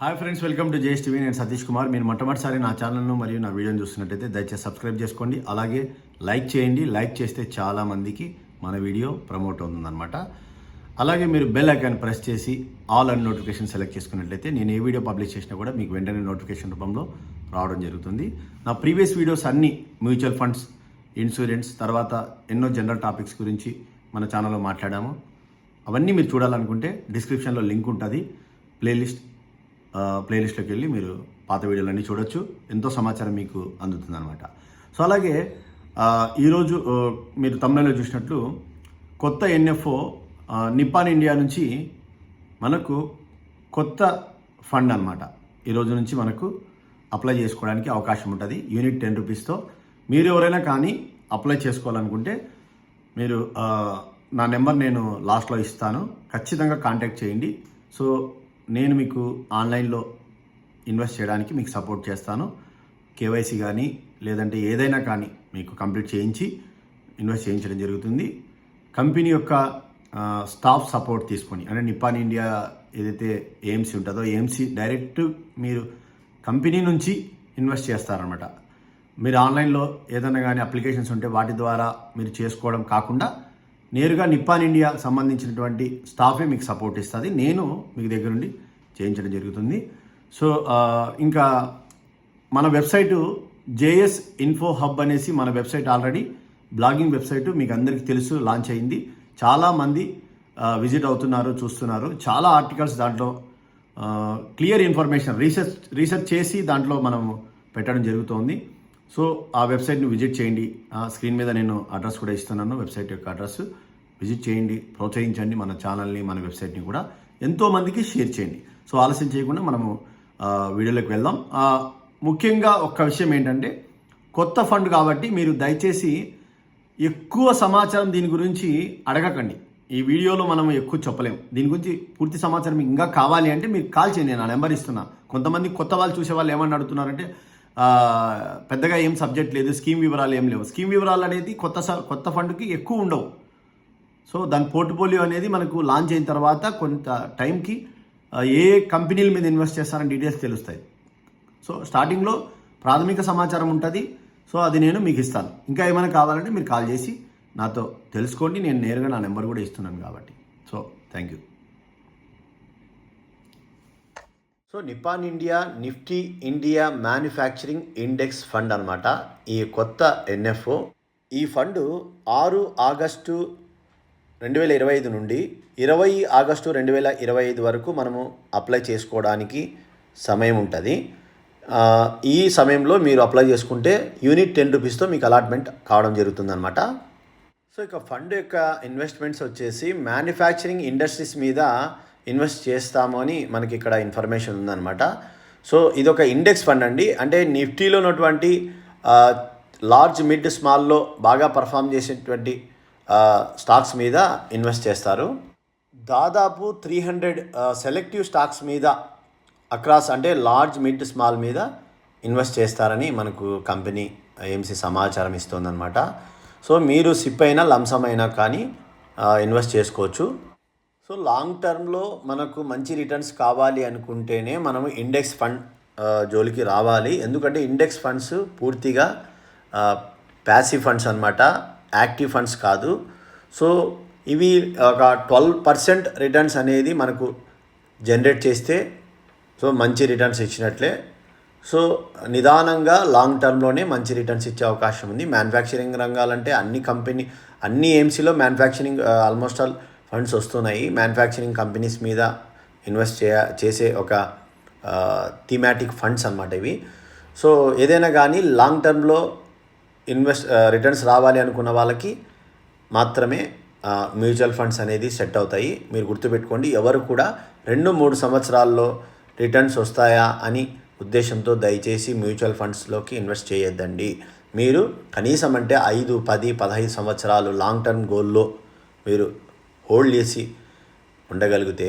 Hi friends welcome to JS TV. నేను సతీష్ కుమార్. మీరు మొట్టమొదటిసారి నా ఛానల్ను మరియు నా వీడియోని చూస్తున్నట్టయితే దయచేసి సబ్స్క్రైబ్ చేసుకోండి. అలాగే లైక్ చేయండి. లైక్ చేస్తే చాలా మందికి మన వీడియో ప్రమోట్ అవుతుందన్నమాట. అలాగే మీరు బెల్ ఐకాన్ ప్రెస్ చేసి ఆల్ అండ్ నోటిఫికేషన్ సెలెక్ట్ చేసుకున్నట్లయితే నేను ఏ వీడియో పబ్లిష్ చేసినా కూడా మీకు వెంటనే నోటిఫికేషన్ రూపంలో రావడం జరుగుతుంది. నా ప్రీవియస్ వీడియోస్ అన్ని మ్యూచువల్ ఫండ్స్ ఇన్సూరెన్స్ తర్వాత ఎన్నో జనరల్ టాపిక్స్ గురించి మన ఛానల్లో మాట్లాడాము. అవన్నీ మీరు చూడాలనుకుంటే డిస్క్రిప్షన్లో లింక్ ఉంటుంది. ప్లేలిస్ట్ ప్లేలిస్ట్లోకి వెళ్ళి మీరు పాత వీడియోలన్నీ చూడొచ్చు. ఎంతో సమాచారం మీకు అందుతుందన్నమాట. సో అలాగే ఈరోజు మీరు తమిళలో చూసినట్లు కొత్త ఎన్ఎఫ్ఓ నిప్పాన్ ఇండియా నుంచి మనకు కొత్త ఫండ్ అనమాట ఈరోజు నుంచి మనకు అప్లై చేసుకోవడానికి అవకాశం ఉంటుంది. యూనిట్ టెన్ రూపీస్తో. మీరు ఎవరైనా కానీ అప్లై చేసుకోవాలనుకుంటే మీరు నా నెంబర్ నేను లాస్ట్లో ఇస్తాను. ఖచ్చితంగా కాంటాక్ట్ చేయండి. సో నేను మీకు ఆన్లైన్లో ఇన్వెస్ట్ చేయడానికి మీకు సపోర్ట్ చేస్తాను. కేవైసీ కానీ లేదంటే ఏదైనా కానీ మీకు కంప్లీట్ చేయించి ఇన్వెస్ట్ చేయించడం జరుగుతుంది. కంపెనీ యొక్క స్టాఫ్ సపోర్ట్ తీసుకొని అంటే నిప్పాన్ ఇండియా ఏదైతే ఏఎంసీ ఉంటుందో ఏఎంసీ డైరెక్ట్ మీరు కంపెనీ నుంచి ఇన్వెస్ట్ చేస్తారనమాట మీరు ఆన్లైన్లో ఏదైనా కానీ అప్లికేషన్స్ ఉంటే వాటి ద్వారా మీరు చేసుకోవడం కాకుండా నేరుగా నిప్పాన్ ఇండియా సంబంధించినటువంటి స్టాఫే మీకు సపోర్ట్ ఇస్తుంది. నేను మీకు దగ్గరుండి చేయించడం జరుగుతుంది. సో ఇంకా మన వెబ్సైటు జేఎస్ ఇన్ఫో హబ్ అనేసి మన వెబ్సైట్ ఆల్రెడీ బ్లాగింగ్ వెబ్సైట్ మీకు అందరికీ తెలుసు లాంచ్ అయింది. చాలామంది విజిట్ అవుతున్నారు చూస్తున్నారు. చాలా ఆర్టికల్స్ దాంట్లో క్లియర్ ఇన్ఫర్మేషన్ రీసెర్చ్ రీసెర్చ్ చేసి దాంట్లో మనం పెట్టడం జరుగుతోంది. సో ఆ వెబ్సైట్ని విజిట్ చేయండి. ఆ స్క్రీన్ మీద నేను అడ్రస్ కూడా ఇస్తున్నాను. వెబ్సైట్ యొక్క అడ్రస్. విజిట్ చేయండి. ప్రోత్సహించండి మన ఛానల్ని మన వెబ్సైట్ని కూడా. ఎంతోమందికి షేర్ చేయండి. సో ఆలస్యం చేయకుండా మనము వీడియోలోకి వెళ్దాం. ముఖ్యంగా ఒక్క విషయం ఏంటంటే కొత్త ఫండ్ కాబట్టి మీరు దయచేసి ఎక్కువ సమాచారం దీని గురించి అడగకండి. ఈ వీడియోలో మనం ఎక్కువ చెప్పలేం. దీని గురించి పూర్తి సమాచారం ఇంకా కావాలి అంటే మీరు కాల్ చేయండి. నేను నా నెంబర్ ఇస్తున్నా. కొంతమంది కొత్త వాళ్ళు చూసే వాళ్ళు ఏమని అడుగుతున్నారంటే పెద్దగా ఏం సబ్జెక్ట్ లేదు స్కీమ్ వివరాలు ఏం లేవు. స్కీమ్ వివరాలు అనేది కొత్త స- కొత్త ఫండ్కి ఎక్కువ ఉండవు. సో దాని పోర్ట్ఫోలియో అనేది మనకు లాంచ్ అయిన తర్వాత కొంత టైంకి ఏ కంపెనీల మీద ఇన్వెస్ట్ చేస్తారని డీటెయిల్స్ తెలుస్తాయి. సో స్టార్టింగ్లో ప్రాథమిక సమాచారం ఉంటుంది. సో అది నేను మీకు ఇస్తాను. ఇంకా ఏమైనా కావాలంటే మీరు కాల్ చేసి నాతో తెలుసుకోండి. నేను నేరుగా నా నెంబర్ కూడా ఇస్తున్నాను కాబట్టి. So thank you so Nippon India Nifty India manufacturing index fund అనమాట ఈ కొత్త ఎన్ఎఫ్ఓ. ఈ ఫండ్ ఆరు ఆగస్టు రెండు వేల ఇరవై ఐదు నుండి ఇరవై ఆగస్టు రెండు వేల ఇరవై ఐదు వరకు మనము అప్లై చేసుకోవడానికి సమయం ఉంటుంది. ఈ సమయంలో మీరు అప్లై చేసుకుంటే యూనిట్ టెన్ రూపీస్తో మీకు అలాట్మెంట్ కావడం జరుగుతుందన్నమాట. సో ఇక ఫండ్ యొక్క ఇన్వెస్ట్మెంట్స్ వచ్చేసి మ్యానుఫ్యాక్చరింగ్ ఇండస్ట్రీస్ మీద ఇన్వెస్ట్ చేస్తాము అని మనకి ఇక్కడ ఇన్ఫర్మేషన్ ఉందన్నమాట. సో ఇది ఒక ఇండెక్స్ ఫండ్ అండి. అంటే నిఫ్టీలో ఉన్నటువంటి లార్జ్ మిడ్ స్మాల్లో బాగా పర్ఫామ్ చేసేటువంటి స్టాక్స్ మీద ఇన్వెస్ట్ చేస్తారు. దాదాపు త్రీ హండ్రెడ్ సెలెక్టివ్ స్టాక్స్ మీద అక్రాస్ అంటే లార్జ్ మిడ్ స్మాల్ మీద ఇన్వెస్ట్ చేస్తారని మనకు కంపెనీ ఏఎంసీ సమాచారం ఇస్తుందన్నమాట. సో మీరు సిప్ అయినా లంసమైనా అయినా కానీ ఇన్వెస్ట్ చేసుకోవచ్చు. సో లాంగ్ టర్మ్లో మనకు మంచి రిటర్న్స్ కావాలి అనుకుంటేనే మనం ఇండెక్స్ ఫండ్ జోలికి రావాలి. ఎందుకంటే ఇండెక్స్ ఫండ్స్ పూర్తిగా ప్యాసివ్ ఫండ్స్ అన్నమాట యాక్టివ్ ఫండ్స్ కాదు. సో ఇవి ఒక ట్వెల్వ్ పర్సెంట్ రిటర్న్స్ అనేది మనకు జనరేట్ చేస్తే సో మంచి రిటర్న్స్ ఇచ్చినట్లే. సో నిదానంగా లాంగ్ టర్మ్లోనే మంచి రిటర్న్స్ ఇచ్చే అవకాశం ఉంది. మ్యానుఫ్యాక్చరింగ్ రంగాలంటే అన్ని కంపెనీ అన్ని ఏఎంసీలో మ్యానుఫ్యాక్చరింగ్ ఆల్మోస్ట్ ఆల్ ఫండ్స్ వస్తున్నాయి. మ్యానుఫ్యాక్చరింగ్ కంపెనీస్ మీద ఇన్వెస్ట్ చేయ చేసే ఒక థీమాటిక్ ఫండ్స్ అన్నమాట ఇవి. సో ఏదైనా కానీ లాంగ్ టర్మ్లో ఇన్వెస్ట్ రిటర్న్స్ రావాలి అనుకున్న వాళ్ళకి మాత్రమే మ్యూచువల్ ఫండ్స్ అనేది సెట్ అవుతాయి. మీరు గుర్తుపెట్టుకోండి ఎవరు కూడా రెండు మూడు సంవత్సరాల్లో రిటర్న్స్ వస్తాయా అని ఉద్దేశంతో దయచేసి మ్యూచువల్ ఫండ్స్లోకి ఇన్వెస్ట్ చేయొద్దండి. మీరు కనీసం అంటే ఐదు పది పదహైదు సంవత్సరాలు లాంగ్ టర్మ్ గోల్లో మీరు హోల్డ్ చేసి ఉండగలిగితే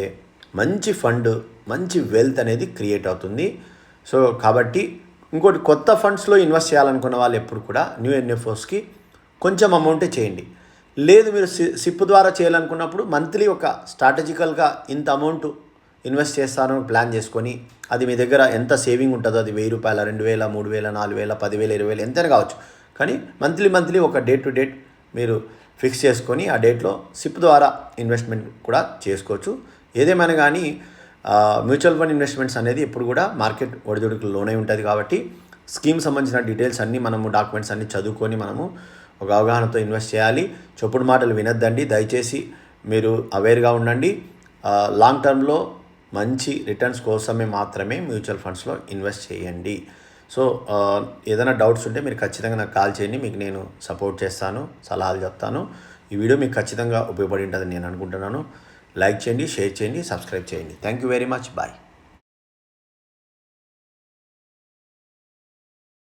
మంచి ఫండ్ మంచి వెల్త్ అనేది క్రియేట్ అవుతుంది. సో కాబట్టి ఇంకోటి కొత్త ఫండ్స్లో ఇన్వెస్ట్ చేయాలనుకున్న వాళ్ళు ఎప్పుడు కూడా న్యూ ఎన్ఎఫ్ఓస్కి కొంచెం అమౌంటే చేయండి. లేదు మీరు సి సిప్ ద్వారా చేయాలనుకున్నప్పుడు మంత్లీ ఒక స్ట్రాటజికల్గా ఇంత అమౌంట్ ఇన్వెస్ట్ చేస్తాను ప్లాన్ చేసుకొని అది మీ దగ్గర ఎంత సేవింగ్ ఉంటుందో అది వెయ్యి రూపాయల రెండు వేల మూడు వేల నాలుగు వేల పదివేల ఇరవై వేలు ఎంతైనా కావచ్చు. కానీ మంత్లీ మంత్లీ ఒక డేట్ టు డేట్ మీరు ఫిక్స్ చేసుకొని ఆ డేట్లో సిప్ ద్వారా ఇన్వెస్ట్మెంట్ కూడా చేసుకోవచ్చు. ఏదేమైనా కానీ మ్యూచువల్ ఫండ్ ఇన్వెస్ట్మెంట్స్ అనేది ఎప్పుడు కూడా మార్కెట్ ఒడిదుడుకులు లోనే ఉంటుంది కాబట్టి స్కీమ్ సంబంధించిన డీటెయిల్స్ అన్నీ మనము డాక్యుమెంట్స్ అన్నీ చదువుకొని మనము ఒక అవగాహనతో ఇన్వెస్ట్ చేయాలి. చెప్పుడు మాటలు వినొద్దండి. దయచేసి మీరు అవేర్గా ఉండండి. లాంగ్ టర్మ్లో మంచి రిటర్న్స్ కోసమే మాత్రమే మ్యూచువల్ ఫండ్స్లో ఇన్వెస్ట్ చేయండి. సో ఏదైనా డౌట్స్ ఉంటే మీరు ఖచ్చితంగా నాకు కాల్ చేయండి మీకు నేను సపోర్ట్ చేస్తాను సలహాలు చెప్తాను. ఈ వీడియో మీకు ఖచ్చితంగా ఉపయోగపడి ఉంటుందని నేను అనుకుంటున్నాను. లైక్ చేయండి షేర్ చేయండి సబ్స్క్రైబ్ చేయండి. Thank you very much. Bye.